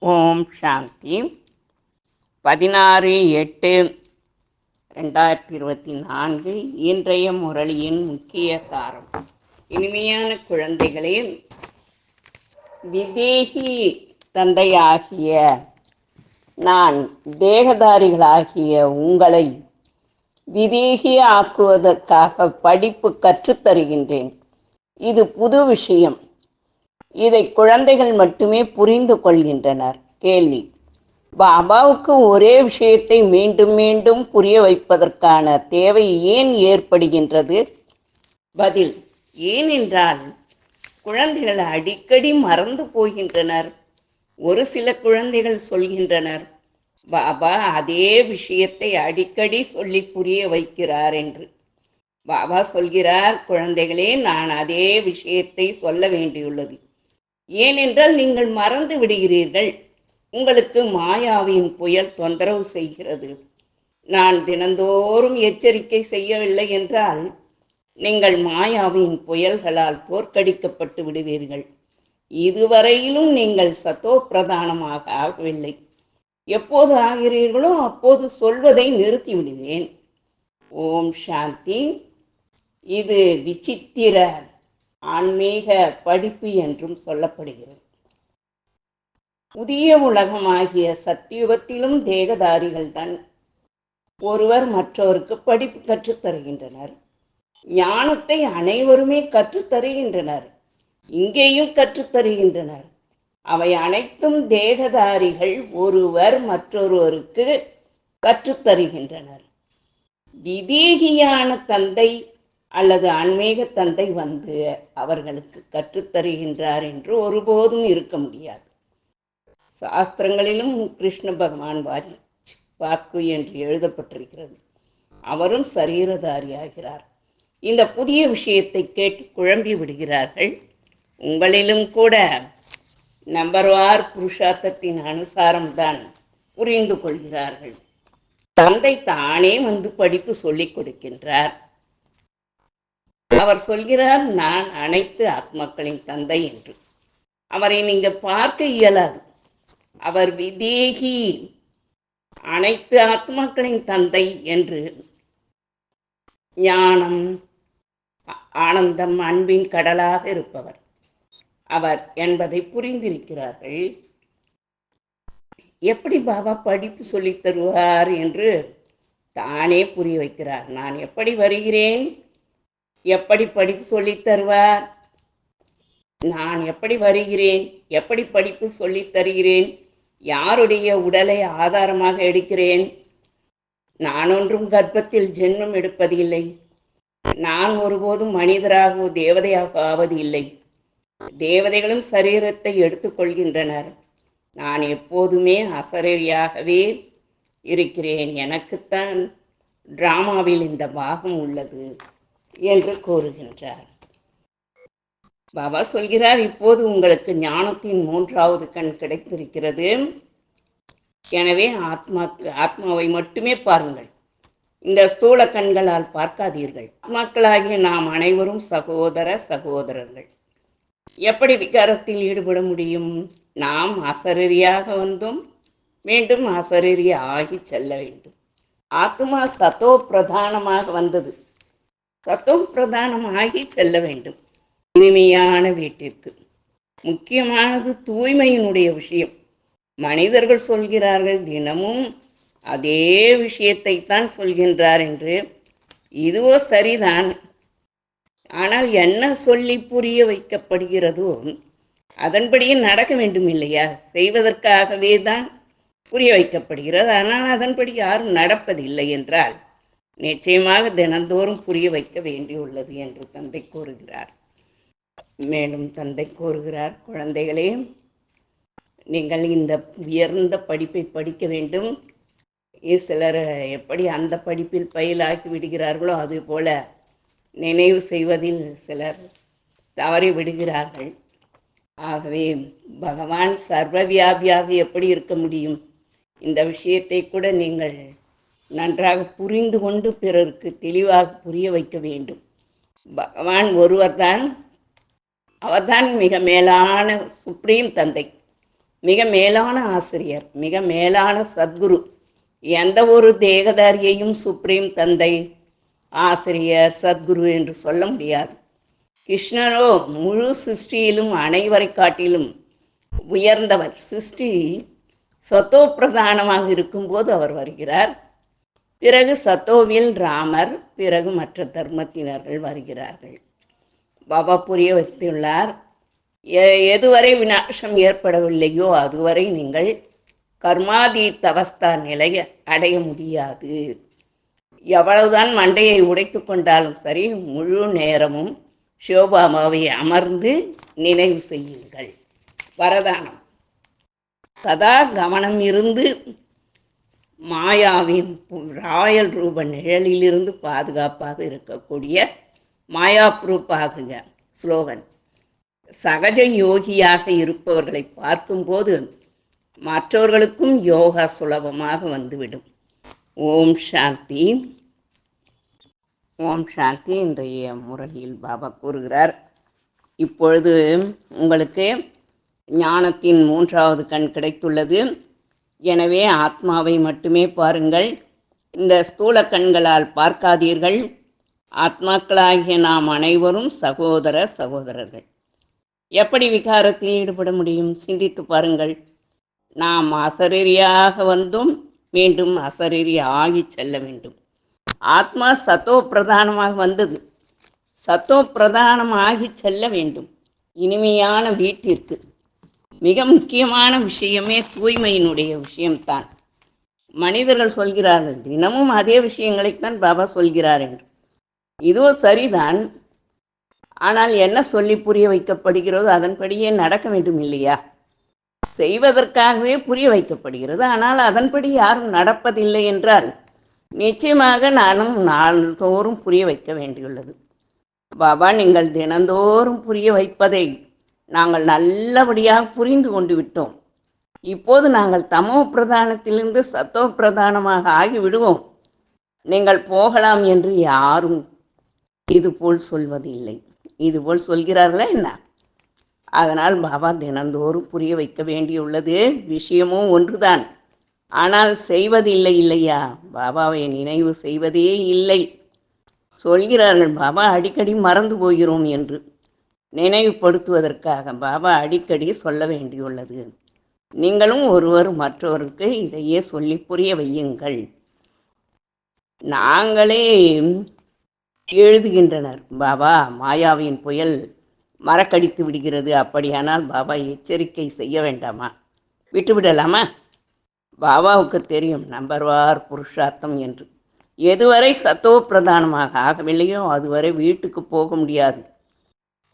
ஓம் சாந்தி. பதினாறு எட்டு ரெண்டாயிரத்தி இருபத்தி நான்கு இன்றைய முரளியின் முக்கிய சாரம் இனிமையான குழந்தைகளே விதேகி தந்தையாகிய நான் தேகதாரிகளாகிய உங்களை விதேகி ஆக்குவதற்காக படிப்பு கற்றுத்தருகின்றேன். இது புது விஷயம். இதை குழந்தைகள் மட்டுமே புரிந்து கொள்கின்றனர். கேள்வி. பாபாவுக்கு ஒரே விஷயத்தை மீண்டும் மீண்டும் புரிய வைப்பதற்கான தேவை ஏன் ஏற்படுகின்றது? பதில். ஏனென்றால் குழந்தைகள் அடிக்கடி மறந்து போகின்றனர். ஒரு சில குழந்தைகள் சொல்கின்றனர் பாபா அதே விஷயத்தை அடிக்கடி சொல்லி புரிய வைக்கிறார் என்று. பாபா சொல்கிறார் குழந்தைகளே நான் அதே விஷயத்தை சொல்ல வேண்டியுள்ளது. ஏனென்றால் நீங்கள் மறந்து விடுகிறீர்கள். உங்களுக்கு மாயாவின் புயல் தொந்தரவு செய்கிறது. நான் தினந்தோறும் எச்சரிக்கை செய்யவில்லை என்றால் நீங்கள் மாயாவின் புயல்களால் தோற்கடிக்கப்பட்டு விடுவீர்கள். இதுவரையிலும் நீங்கள் சத்தோ பிரதானமாக ஆகவில்லை. எப்போது ஆகிறீர்களோ அப்போது சொல்வதை நிறுத்திவிடுவேன். ஓம் சாந்தி. இது விசித்திர ஆன்மீக படிப்பு என்றும் சொல்லப்படுகிறது. புதிய உலகமாகிய சத்தியுகத்திலும் தேகதாரிகள்தான் ஒருவர் மற்றவருக்கு படிப்பு கற்றுத் தருகின்றனர் ஞானத்தை அனைவருமே கற்றுத் தருகின்றனர் இங்கேயும் கற்றுத் தருகின்றனர் அவை அனைத்தும் தேகதாரிகள் ஒருவர் மற்றொருவருக்கு கற்றுத் தருகின்றனர் விதேகியான தந்தை அல்லது ஆன்மீக தந்தை வந்து அவர்களுக்கு கற்றுத்தருகின்றார் என்று ஒருபோதும் இருக்க முடியாது. சாஸ்திரங்களிலும் கிருஷ்ண பகவான் வாரி வாக்கு என்று எழுதப்பட்டிருக்கிறது. அவரும் சரீரதாரியாகிறார் இந்த புதிய விஷயத்தை கேட்டு குழம்பி விடுகிறார்கள். உங்களிலும் கூட நம்பர் நம்பர்வார் புருஷார்த்தத்தின் அனுசாரம்தான் புரிந்து கொள்கிறார்கள். தந்தை தானே வந்து படிப்பு சொல்லிக் கொடுக்கின்றார். அவர் சொல்கிறார் நான் அனைத்து ஆத்மாக்களின் தந்தை என்று. அவரை நீங்க பார்க்க இயலாது. அவர் விதேகி அனைத்து ஆத்மாக்களின் தந்தை என்று. ஞானம் ஆனந்தம் அன்பின் கடலாக இருப்பவர். அவர் என்பதை புரிந்திருக்கிறார்கள். எப்படி பாபா படிப்பு சொல்லித் தருவார் என்று தானே புரிய வைக்கிறார். நான் எப்படி வருகிறேன்? எப்படி படிப்பு சொல்லித் தருவார்? நான் எப்படி வருகிறேன்? எப்படி படிப்பு சொல்லித் தருகிறேன்? யாருடைய உடலை ஆதாரமாக எடுக்கிறேன்? நான் ஒன்றும் கர்ப்பத்தில் ஜென்மம் எடுப்பதில்லை. நான் ஒருபோதும் மனிதராகவோ தேவதையாக ஆவது இல்லை தேவதைகளும் சரீரத்தை எடுத்துக்கொள்கின்றனர் நான் எப்போதுமே அசரரியாகவே இருக்கிறேன். எனக்குத்தான் டிராமாவில் இந்த பாகம் உள்ளது. என்று கூறுகின்றார். பாபா சொல்கிறார் இப்போது உங்களுக்கு ஞானத்தின் மூன்றாவது கண் கிடைத்திருக்கிறது. எனவே ஆத்மாக்கு ஆத்மாவை மட்டுமே பாருங்கள். இந்த ஸ்தூல கண்களால் பார்க்காதீர்கள். ஆத்மாக்களாகிய நாம் அனைவரும் சகோதர சகோதரர்கள். எப்படி விகாரத்தில் ஈடுபட முடியும்? நாம் அசரீரியாக வந்தோம் மீண்டும் அசரரி ஆகி செல்ல வேண்டும். ஆத்மா சத்தோ பிரதானமாக வந்தது. சத்தோ பிரதானமாகி செல்ல வேண்டும். இனிமையான வீட்டிற்கு. முக்கியமானது தூய்மையினுடைய விஷயம். மனிதர்கள் சொல்கிறார்கள் தினமும் அதே விஷயத்தை தான் சொல்கின்றார் என்று. இதுவோ சரிதான். ஆனால் என்ன சொல்லி புரிய வைக்கப்படுகிறதோ அதன்படியே நடக்க வேண்டும் இல்லையா? செய்வதற்காகவே தான் புரிய வைக்கப்படுகிறது. ஆனால் அதன்படி யாரும் நடப்பதில்லை என்றால் நிச்சயமாக தினந்தோறும் புரிய வைக்க வேண்டியுள்ளது என்று தந்தை கூறுகிறார். மேலும் தந்தை கூறுகிறார் குழந்தைகளே நீங்கள் இந்த உயர்ந்த படிப்பை படிக்க வேண்டும். சிலர் எப்படி அந்த படிப்பில் பயிலாகி விடுகிறார்களோ அதுபோல நினைவு செய்வதில் சிலர் தவறி விடுகிறார்கள். ஆகவே பகவான் சர்வ வியாபியாக எப்படி இருக்க முடியும்? இந்த விஷயத்தை கூட நீங்கள் நன்றாக புரிந்து கொண்டு பிறருக்கு தெளிவாக புரிய வைக்க வேண்டும். பகவான் ஒருவர்தான். அவர்தான் மிக மேலான சுப்ரீம் தந்தை. மிக மேலான ஆசிரியர். மிக மேலான சத்குரு. எந்த ஒரு தேகதாரியையும் சுப்ரீம் தந்தை ஆசிரியர் சத்குரு என்று சொல்ல முடியாது. கிருஷ்ணரோ முழு சிருஷ்டியிலும் அனைவரை காட்டிலும் உயர்ந்தவர். சிருஷ்டி சத்தோ பிரதானமாக இருக்கும்போது அவர் வருகிறார். பிறகு சத்தோவில் ராமர் பிறகு மற்ற தர்மத்தினர்கள் வருகிறார்கள். பாபா புரிய வைத்துள்ளார் எதுவரை விநாசம் ஏற்படவில்லையோ அதுவரை நீங்கள் கர்மாதி தவஸ்தா நிலையை அடைய முடியாது. எவ்வளவுதான் மண்டையை உடைத்து கொண்டாலும் சரி முழு நேரமும் சிவபாபாவை அமர்ந்து நினைவு செய்யுங்கள். வரதானம். கதா கவனம் இருந்து மாயாவின் ராயல் ரூப நிழலிலிருந்து பாதுகாப்பாக இருக்கக்கூடிய மாயா ப்ரூப் ஸ்லோகன். சகஜ யோகியாக இருப்பவர்களை பார்க்கும்போது மற்றவர்களுக்கும் யோகா சுலபமாக வந்துவிடும். ஓம் சாந்தி. ஓம் சாந்தி இன்றைய முறையில் பாபா கூறுகிறார். இப்பொழுது உங்களுக்கு ஞானத்தின் மூன்றாவது கண் கிடைத்துள்ளது. எனவே ஆத்மாவை மட்டுமே பாருங்கள். இந்த ஸ்தூல கண்களால் பார்க்காதீர்கள். ஆத்மாக்களாகிய நாம் அனைவரும் சகோதர சகோதரர்கள். எப்படி விகாரத்தில் ஈடுபட முடியும்? சிந்தித்து பாருங்கள். நாம் அசரீரியாக வந்தும். மீண்டும் அசரீரி ஆகி செல்ல வேண்டும். ஆத்மா சத்தோ பிரதானமாக வந்தது. சத்தோ பிரதானமாகி செல்ல வேண்டும். இனிமையான வீட்டிற்கு. மிக முக்கியமான விஷயமே தூய்மையினுடைய விஷயம்தான். மனிதர்கள் சொல்கிறார்கள் தினமும் அதே விஷயங்களைத்தான் பாபா சொல்கிறார் என்று. இதுவோ சரிதான். ஆனால் என்ன சொல்லி புரிய வைக்கப்படுகிறதோ அதன்படியே நடக்க வேண்டும் இல்லையா? செய்வதற்காகவே புரிய வைக்கப்படுகிறது. ஆனால் அதன்படி யாரும் நடப்பதில்லை என்றால் நிச்சயமாக நானும் நாள்தோறும் புரிய வைக்க வேண்டியுள்ளது. பாபா நீங்கள் தினந்தோறும் புரிய வைப்பதை நாங்கள் நல்லபடியாக புரிந்து கொண்டு விட்டோம். இப்போது நாங்கள் தமோ பிரதானத்திலிருந்து சத்தோ பிரதானமாக ஆகிவிடுவோம். நீங்கள் போகலாம் என்று யாரும் இதுபோல் சொல்வதில்லை. இதுபோல் சொல்கிறார்களா என்ன? அதனால் பாபா தினந்தோறும் புரிய வைக்க வேண்டியுள்ளது. விஷயமும் ஒன்றுதான். ஆனால் செய்வதில்லை இல்லையா? பாபாவை நினைவு செய்வதே இல்லை. சொல்கிறார்கள் பாபா அடிக்கடி மறந்து போகிறோம் என்று. நினைவுபடுத்துவதற்காக பாபா அடிக்கடி சொல்ல வேண்டியுள்ளது. நீங்களும் ஒருவர் மற்றவருக்கு இதையே சொல்லி புரிய வையுங்கள். நாங்களே எழுதுகின்றனர் பாபா மாயாவின் புயல் மரக்கடித்து விடுகிறது. அப்படியானால் பாபா எச்சரிக்கை செய்ய வேண்டாமா? விட்டுவிடலாமா பாபாவுக்கு தெரியும் நம்பர்வார் புருஷார்த்தம் என்று. எதுவரை சத்துவ பிரதானமாக ஆகவில்லையோ அதுவரை வீட்டுக்கு போக முடியாது.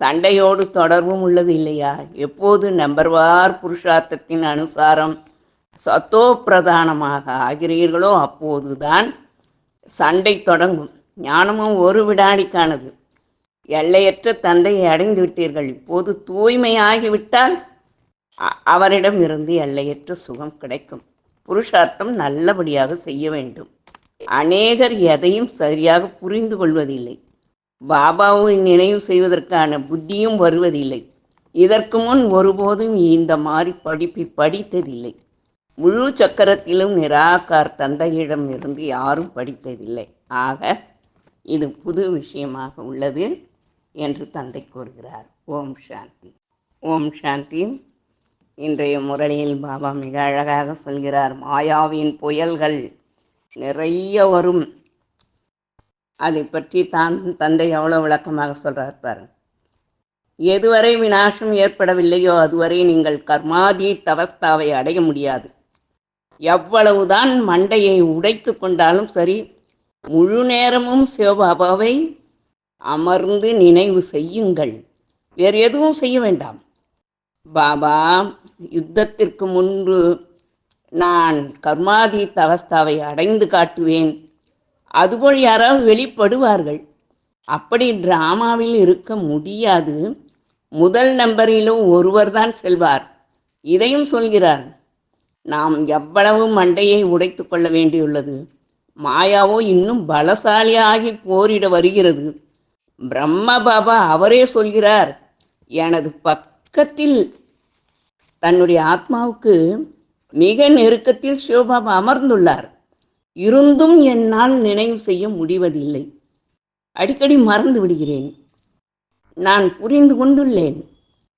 சண்டையோடு தொடர்பும் உள்ளது இல்லையா? எப்போது நம்பர்வார் புருஷார்த்தத்தின் அனுசாரம் சத்தோ பிரதானமாக ஆகிறீர்களோ அப்போதுதான் சண்டை தொடங்கும். ஞானமும் ஒரு விடாடிக்கானது எல்லையற்ற தந்தையை அடைந்து விட்டீர்கள். இப்போது தூய்மையாகிவிட்டால் அவரிடம் இருந்து எல்லையற்ற சுகம் கிடைக்கும். புருஷார்த்தம் நல்லபடியாக செய்ய வேண்டும். அநேகர் எதையும் சரியாக புரிந்து கொள்வதில்லை. பாபாவை நினைவு செய்வதற்கான புத்தியும் வருவதில்லை. இதற்கு முன் ஒருபோதும் இந்த மாதிரி படிப்பை படித்ததில்லை. முழு சக்கரத்திலும் நிராகார் தந்தையிடம் இருந்து யாரும் படித்ததில்லை. ஆக இது புது விஷயமாக உள்ளது என்று தந்தை கூறுகிறார். ஓம் சாந்தி. ஓம் சாந்தி. இன்றைய முரளியில் பாபா மிக அழகாக சொல்கிறார் மாயாவின் புயல்கள் நிறைய வரும். அதை பற்றி தான் தந்தை எவ்வளோ விளக்கமாக சொல்கிறார் பாருங்க. எதுவரை விநாசம் ஏற்படவில்லையோ அதுவரை நீங்கள் கர்மாதி தவஸ்தாவை அடைய முடியாது. எவ்வளவுதான் மண்டையை உடைத்து கொண்டாலும் சரி முழு நேரமும் சிவபாபாவை அமர்ந்து நினைவு செய்யுங்கள். வேறு எதுவும் செய்ய வேண்டாம். பாபா யுத்தத்திற்கு முன்பு நான் கர்மாதி அவஸ்தாவை அடைந்து காட்டுவேன். அதுபோல் யாராவது வெளிப்படுவார்கள். அப்படி டிராமாவில் இருக்க முடியாது. முதல் நம்பரிலும் ஒருவர் தான் செல்வார். இதையும் சொல்கிறார். நாம் எவ்வளவு மண்டையை உடைத்து கொள்ள வேண்டியுள்ளது. மாயாவோ இன்னும் பலசாலியாகி போரிட வருகிறது. பிரம்ம பாபா அவரே சொல்கிறார் எனது பக்கத்தில் தன்னுடைய ஆத்மாவுக்கு மிக நெருக்கத்தில் சிவபாபா அமர்ந்துள்ளார். இருந்தும் என்னால் நினைவு செய்ய முடிவதில்லை. அடிக்கடி மறந்து விடுகிறேன். நான் புரிந்து கொண்டுள்ளேன்.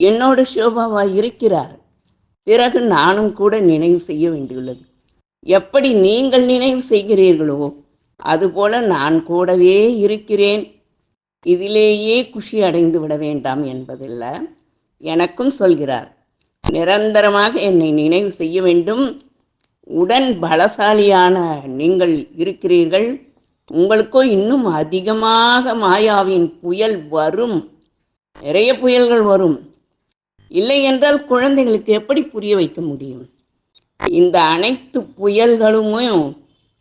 என்னோட ஷோபாவா இருக்கிறார். பிறகு நானும் கூட நினைவு செய்ய வேண்டியுள்ளது. எப்படி நீங்கள் நினைவு செய்கிறீர்களோ அதுபோல நான் கூடவே இருக்கிறேன். இதிலேயே குஷி அடைந்து விட வேண்டாம் என்பதில்லை. எனக்கும் சொல்கிறார் நிரந்தரமாக என்னை நினைவு செய்ய வேண்டும். உடன் பலசாலியான நீங்கள் இருக்கிறீர்கள். உங்களுக்கோ இன்னும் அதிகமாக மாயாவின் புயல் வரும். நிறைய புயல்கள் வரும். இல்லை என்றால் குழந்தைகளுக்கு எப்படி புரிய வைக்க முடியும்? இந்த அனைத்து புயல்களுமே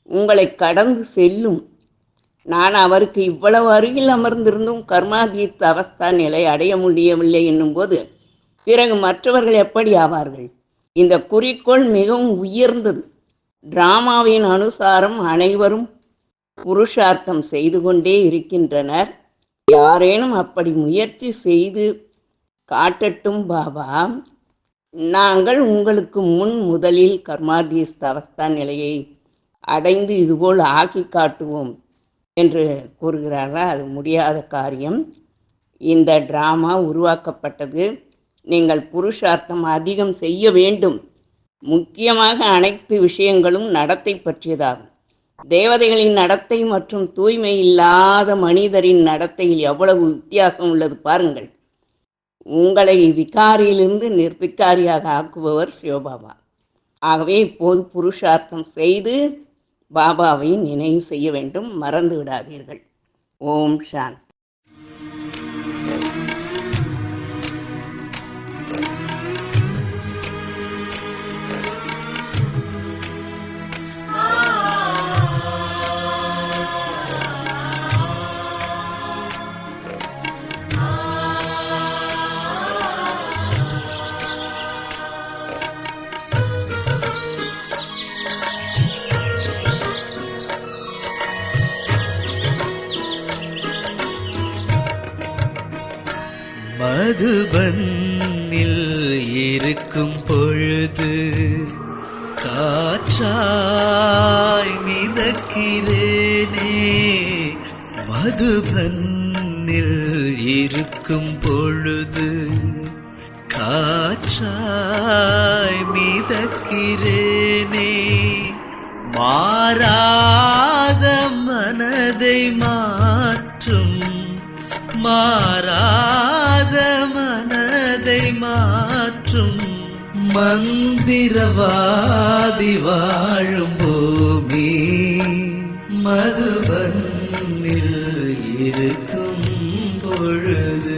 உங்களை கடந்து செல்லும். நான் அவருக்கு இவ்வளவு அருகில் அமர்ந்திருந்தும் கர்மாதீத்த அவஸ்தா நிலை அடைய முடியவில்லை என்னும்போது பிறகு மற்றவர்கள் எப்படி ஆவார்கள்? இந்த குறிக்கோள் மிகவும் உயர்ந்தது. டிராமாவின் அனுசாரம் அனைவரும் புருஷார்த்தம் செய்து கொண்டே இருக்கின்றனர். யாரேனும் அப்படி முயற்சி செய்து காட்டட்டும் பாபா நாங்கள் உங்களுக்கு முன் முதலில் கர்மாதீஸ்த அவஸ்தா நிலையை அடைந்து இதுபோல் ஆக்கி காட்டுவோம் என்று கூறுகிறார்கள்? அது முடியாத காரியம். இந்த டிராமா உருவாக்கப்பட்டது. நீங்கள் புருஷார்த்தம் அதிகம் செய்ய வேண்டும். முக்கியமாக அனைத்து விஷயங்களும் நடத்தை பற்றியதாகும். தேவதைகளின் நடத்தை மற்றும் தூய்மை இல்லாத மனிதரின் நடத்தையில் எவ்வளவு வித்தியாசம் உள்ளது பாருங்கள். உங்களை விகாரியிலிருந்து நிர்விகாரியாக ஆக்குபவர் சிவபாபா. ஆகவே இப்போது புருஷார்த்தம் செய்து பாபாவை நினைவு செய்ய வேண்டும். மறந்து விடாதீர்கள். ஓம் சாந்த். மிதக்கிறேனே மதுபன்னில் இருக்கும் பொழுது காற்றாய் மிதக்கிறேனே. மாறாத மனதை மாற்றும் மாறாத மனதை மாற்றும். மந்திரவாதி வாழும் பூமி மதுபன்னில் இருக்கும் பொழுது.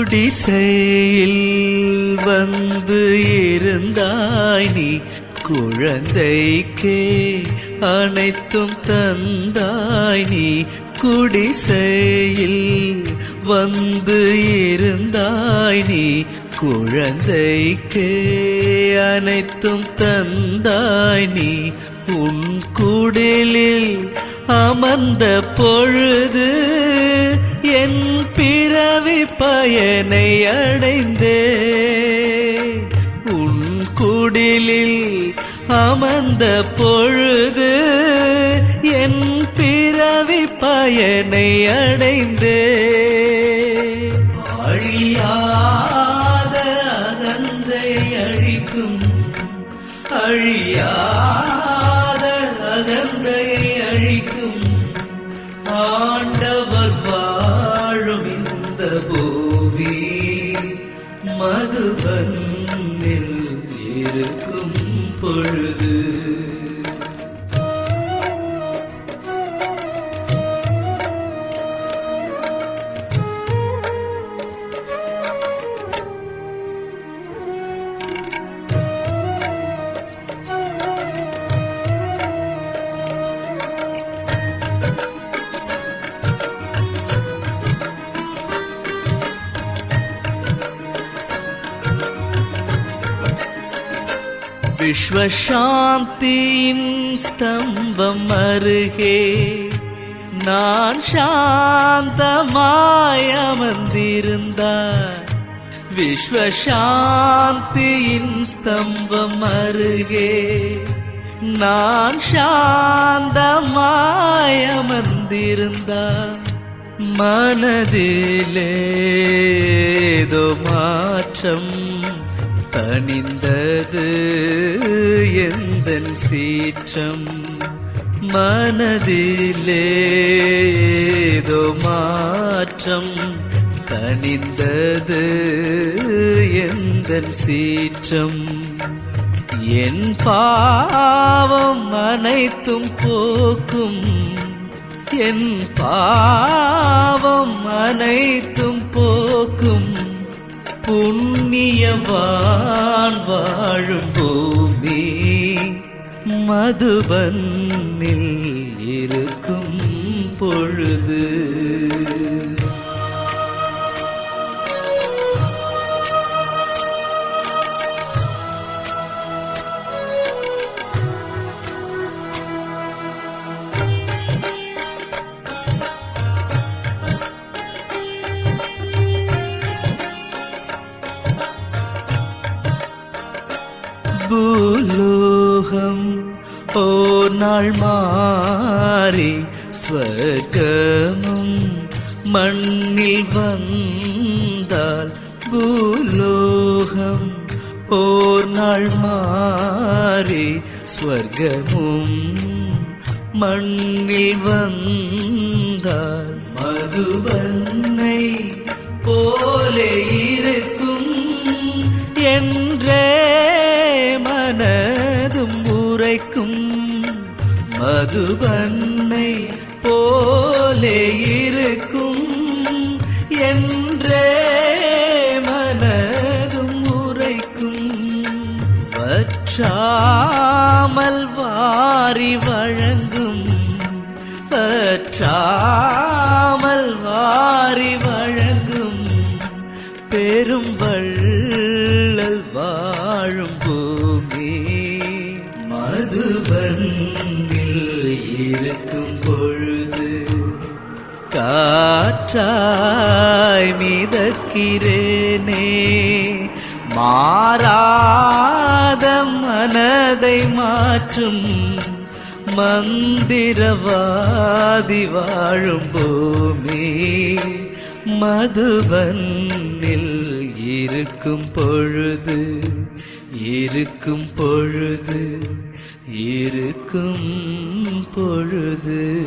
குடிசையில் குழந்தைக்கே அனைத்தும் தந்தாய் நீ. குடிசையில் வந்து இருந்தாய் நீ. குழந்தைக்கே அனைத்தும் தந்தாய் நீ. உன் குடிலில் அமர்ந்த பொழுது என் பிறவி பயனை அடைந்தே. உன் குடிலில் அமர்ந்த பொழுது என் பிறவி பயனை அடைந்தே அழியாத அகந்தை அழிக்கும் அழியாத அகந்தை அழிக்கும் ஆண்டவர் வாழும் இந்த பூவி மதுபன் விஸ்வசாந்தியின் ஸ்தம்பம் அருகே நான் சாந்தமாய் அமர்ந்திருந்தார். விஸ்வசாந்தியின் ஸ்தம்பம் அருகே நான் சாந்தமாய் அமர்ந்திருந்தார். மனதிலேதோ மாற்றம் தனிந்தது எந்த சீற்றம் மனதிலேதோ மாற்றம் தனிந்தது எந்த சீற்றம்? என் பாவம் அனைத்தும் போக்கும். என் பாவம் அனைத்தும் போக்கும். புண்ணியவான் வாழும் பூமி மதுபன்னில் இருக்கும் பொழுது. பூலோகம் ஓர் நாள் மாறி ஸ்வர்க்கமும் மண்ணில் வந்தால் பூலோகம். ஓர் நாள் மாறி ஸ்வர்க்கமும் மண்ணில் வந்தால் மதுவன்னை உரைக்கும் மதுபன்னை போலே இருக்கும் என்றே மனதும் உரைக்கும். வற்றாமல் வாரி வழங்கும் வற்றாமல் வாரி வழங்கும். பெரும் காற்றாய் மிதக்கிறேனே. மாறாத மனதை மாற்றும் மந்திரவாதி வாழும் பூமி. மதுவன்னில் இருக்கும் பொழுது இருக்கும் பொழுது இருக்கும் பொழுது.